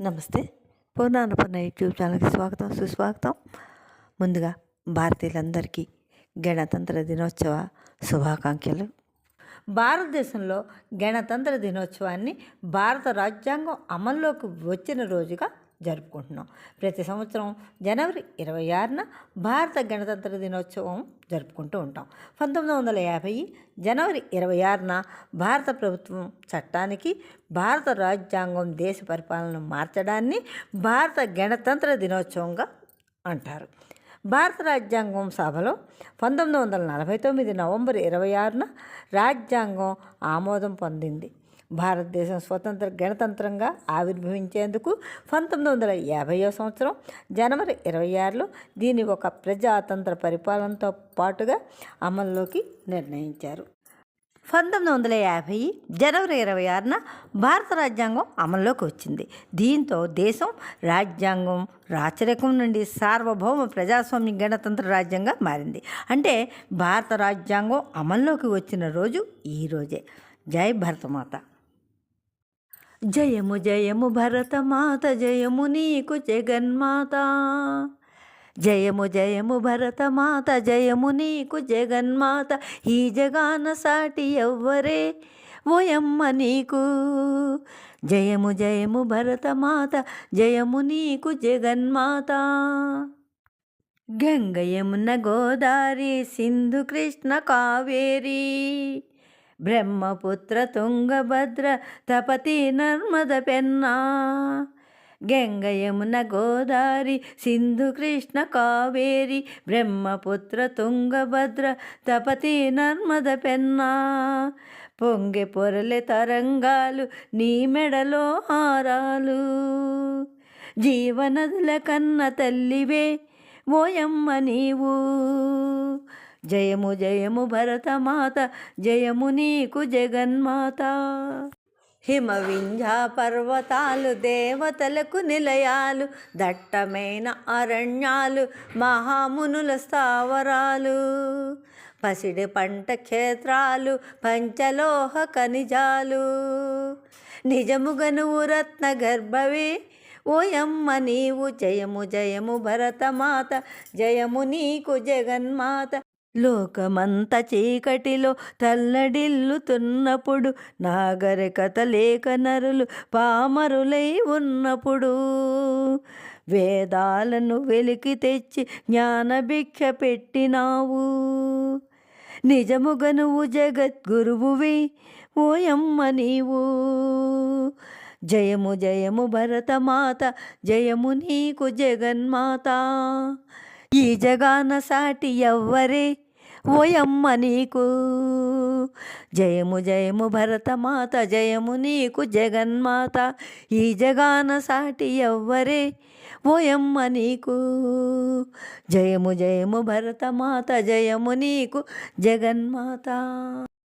నమస్తే. పూర్ణాన్నపూర్ణ యూట్యూబ్ ఛానల్కి స్వాగతం సుస్వాగతం. ముందుగా భారతీయులందరికీ గణతంత్ర దినోత్సవ శుభాకాంక్షలు. భారతదేశంలో గణతంత్ర దినోత్సవాన్ని భారత రాజ్యాంగం అమల్లోకి వచ్చిన రోజుగా జరుపుకుంటున్నాం. ప్రతి సంవత్సరం జనవరి ఇరవై ఆరున భారత గణతంత్ర దినోత్సవం జరుపుకుంటూ ఉంటాం. పంతొమ్మిది వందల యాభై జనవరి ఇరవై ఆరున భారత ప్రభుత్వం చట్టానికి భారత రాజ్యాంగం దేశ పరిపాలన మార్చడాన్ని భారత గణతంత్ర దినోత్సవంగా అంటారు. భారత రాజ్యాంగం సభలో పంతొమ్మిది వందల నలభై తొమ్మిది నవంబర్ ఇరవై ఆరున రాజ్యాంగం ఆమోదం పొందింది. భారతదేశం స్వతంత్ర గణతంత్రంగా ఆవిర్భవించేందుకు పంతొమ్మిది వందల యాభైవ సంవత్సరం జనవరి ఇరవై ఆరులో దీని ఒక ప్రజాతంత్ర పరిపాలనతో పాటుగా అమల్లోకి నిర్ణయించారు. పంతొమ్మిది వందల యాభై జనవరి ఇరవై ఆరున భారత రాజ్యాంగం అమల్లోకి వచ్చింది. దీంతో దేశం రాజ్యాంగం రాచరికం నుండి సార్వభౌమ ప్రజాస్వామ్య గణతంత్ర రాజ్యంగా మారింది. అంటే భారత రాజ్యాంగం అమల్లోకి వచ్చిన రోజు ఈ రోజే. జై భరతమాత. జయము జయము భరతమాత జయము నీకు జగన్మాత. జయము జయము భరతమాత జయము నీకు జగన్మాత. ఈ జగాన సాటి ఎవ్వరే ఓయమ్మ నీకు. జయము జయము భరతమాత జయము నీకు జగన్మాత. గంగ యమున గోదారి సింధు కృష్ణ కావేరీ. బ్రహ్మపుత్ర తుంగభద్ర తపతి నర్మద పెన్నా. గంగ యమున గోదారి సింధు కృష్ణ కావేరి బ్రహ్మపుత్ర తుంగభద్ర తపతి నర్మద పెన్నా. పొంగె పొరలె తరంగాలు నీ మెడలో హారాలు. జీవనదుల కన్న తల్లివే ఓయమ్మ నీవు. జయము జయము భరతమాత జయము నీకు జగన్మాత. హిమవింజ పర్వతాలు దేవతలకు నిలయాలు దట్టమైన అరణ్యాలు మహామునుల స్థావరాలు. పసిడి పంట క్షేత్రాలు పంచలోహ ఖనిజాలు. నిజముగను రత్న గర్భవే ఓయమ్మ నీవు జయము జయము భరతమాత జయము నీకు జగన్మాత. లోకమంత చీకటిలో తల్లడిల్లుతున్నప్పుడు నాగరికత లేక నరులు పామరులై ఉన్నప్పుడు వేదాలను వెలికి తెచ్చి జ్ఞానభిక్ష పెట్టినావు. నిజముగా నువ్వు జగద్గురువువి ఓయమ్మ నీవు. జయము జయము భరతమాత జయము నీకు జగన్మాత. ఈ జగాన సాటి ఎవ్వరే ఓయమ్మ నీకు. జయము జయము భరతమాత జయము నీకు జగన్మాత. ఈ జగాన సాటి ఎవ్వరే ఓయమ్మ నీకు. జయము జయము భరతమాత జయము నీకు జగన్మాత.